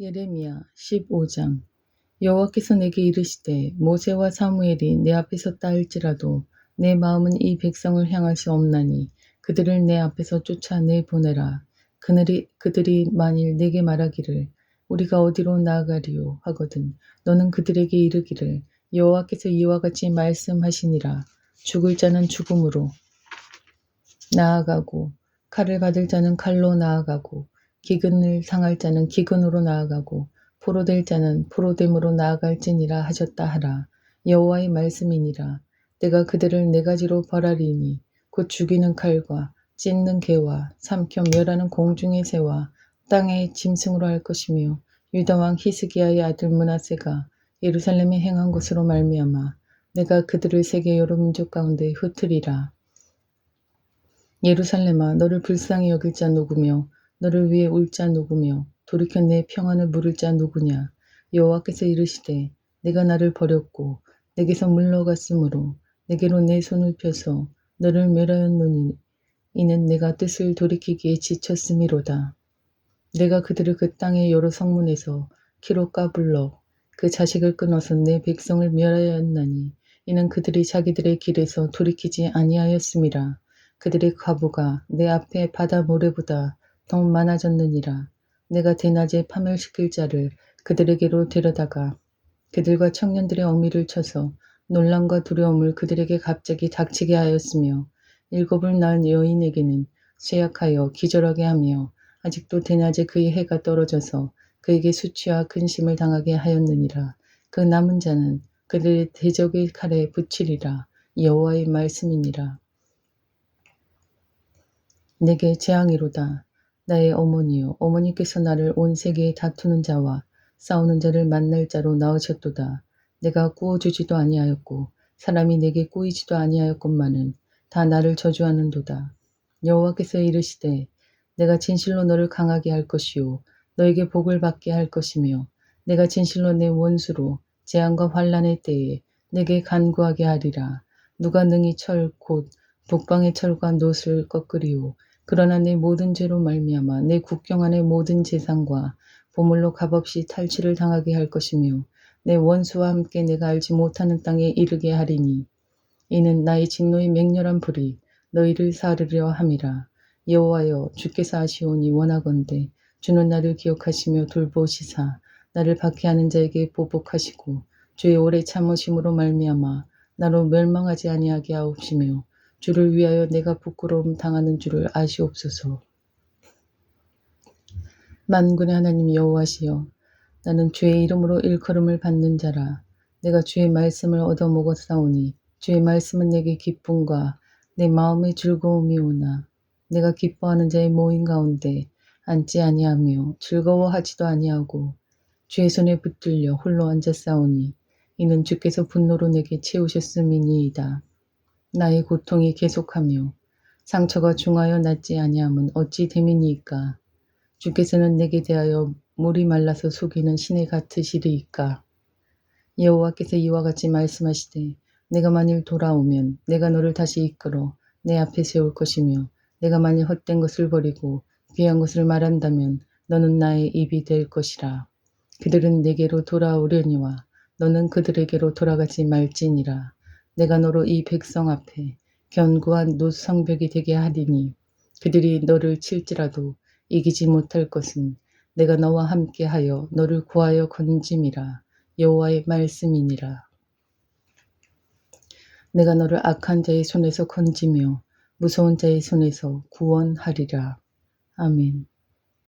예레미야 15장. 여호와께서 내게 이르시되 모세와 사무엘이 내 앞에 섰다 할지라도 내 마음은 이 백성을 향할 수 없나니 그들을 내 앞에서 쫓아내 보내라. 그들이, 그들이 만일 내게 말하기를 우리가 어디로 나아가리요? 하거든 너는 그들에게 이르기를 여호와께서 이와 같이 말씀하시니라. 죽을 자는 죽음으로 나아가고 칼을 받을 자는 칼로 나아가고 기근을 상할 자는 기근으로 나아가고 포로될 자는 포로됨으로 나아갈지니라 하셨다 하라. 여호와의 말씀이니라. 내가 그들을 네 가지로 벌하리니 곧 죽이는 칼과 찢는 개와 삼켜 멸하는 공중의 새와 땅의 짐승으로 할 것이며 유다 왕 히스기야의 아들 문하세가 예루살렘에 행한 것으로 말미암아 내가 그들을 세계 여러 민족 가운데 흩으리라. 예루살렘아 너를 불쌍히 여길 자 누구며 너를 위해 울 자 누구며 돌이켜 내 평안을 물을 자 누구냐 여호와께서 이르시되 내가 나를 버렸고 내게서 물러갔으므로 내게로 내 손을 펴서 너를 멸하였노니 이는 내가 뜻을 돌이키기에 지쳤음이로다. 내가 그들을 그 땅의 여러 성문에서 키로 까불러 그 자식을 끊어서 내 백성을 멸하였나니 이는 그들이 자기들의 길에서 돌이키지 아니하였음이라. 그들의 과부가 내 앞에 바다 모래보다 더 많아졌느니라. 내가 대낮에 파멸시킬 자를 그들에게로 데려다가 그들과 청년들의 어미를 쳐서 논란과 두려움을 그들에게 갑자기 닥치게 하였으며 일곱을 낳은 여인에게는 쇠약하여 기절하게 하며 아직도 대낮에 그의 해가 떨어져서 그에게 수치와 근심을 당하게 하였느니라. 그 남은 자는 그들의 대적의 칼에 붙이리라. 여호와의 말씀이니라. 내게 재앙이로다. 나의 어머니요 어머니께서 나를 온 세계에 다투는 자와 싸우는 자를 만날 자로 낳으셨도다. 내가 꾸어주지도 아니하였고 사람이 내게 꾸이지도 아니하였건만은 다 나를 저주하는도다. 여호와께서 이르시되 내가 진실로 너를 강하게 할 것이요 너에게 복을 받게 할 것이며 내가 진실로 내 원수로 재앙과 환란의 때에 내게 간구하게 하리라. 누가 능히 철 곧 북방의 철과 놋을 꺾으리오 그러나 내 모든 죄로 말미암아 내 국경 안의 모든 재산과 보물로 값없이 탈취를 당하게 할 것이며 내 원수와 함께 내가 알지 못하는 땅에 이르게 하리니 이는 나의 진노의 맹렬한 불이 너희를 사르려 함이라. 여호와여 주께서 아시오니 원하건대 주는 나를 기억하시며 돌보시사 나를 박해하는 자에게 보복하시고 주의 오래 참으심으로 말미암아 나로 멸망하지 아니하게 하옵시며 주를 위하여 내가 부끄러움 당하는 줄을 아시옵소서. 만군의 하나님 여호와시여 나는 주의 이름으로 일컬음을 받는 자라 내가 주의 말씀을 얻어먹었사오니 주의 말씀은 내게 기쁨과 내 마음의 즐거움이 오나 내가 기뻐하는 자의 모임 가운데 앉지 아니하며 즐거워하지도 아니하고 주의 손에 붙들려 홀로 앉았사오니 이는 주께서 분노로 내게 채우셨음이니이다. 나의 고통이 계속하며 상처가 중하여 낫지 아니함은 어찌 됨이니이까. 주께서는 내게 대하여 물이 말라서 속이는 신의 같으시리이까. 여호와께서 이와 같이 말씀하시되 내가 만일 돌아오면 내가 너를 다시 이끌어 내 앞에 세울 것이며 내가 만일 헛된 것을 버리고 귀한 것을 말한다면 너는 나의 입이 될 것이라. 그들은 내게로 돌아오려니와 너는 그들에게로 돌아가지 말지니라. 내가 너로 이 백성 앞에 견고한 노성벽이 되게 하리니 그들이 너를 칠지라도 이기지 못할 것은 내가 너와 함께하여 너를 구하여 건짐이라 여호와의 말씀이니라. 내가 너를 악한 자의 손에서 건지며 무서운 자의 손에서 구원하리라. 아멘.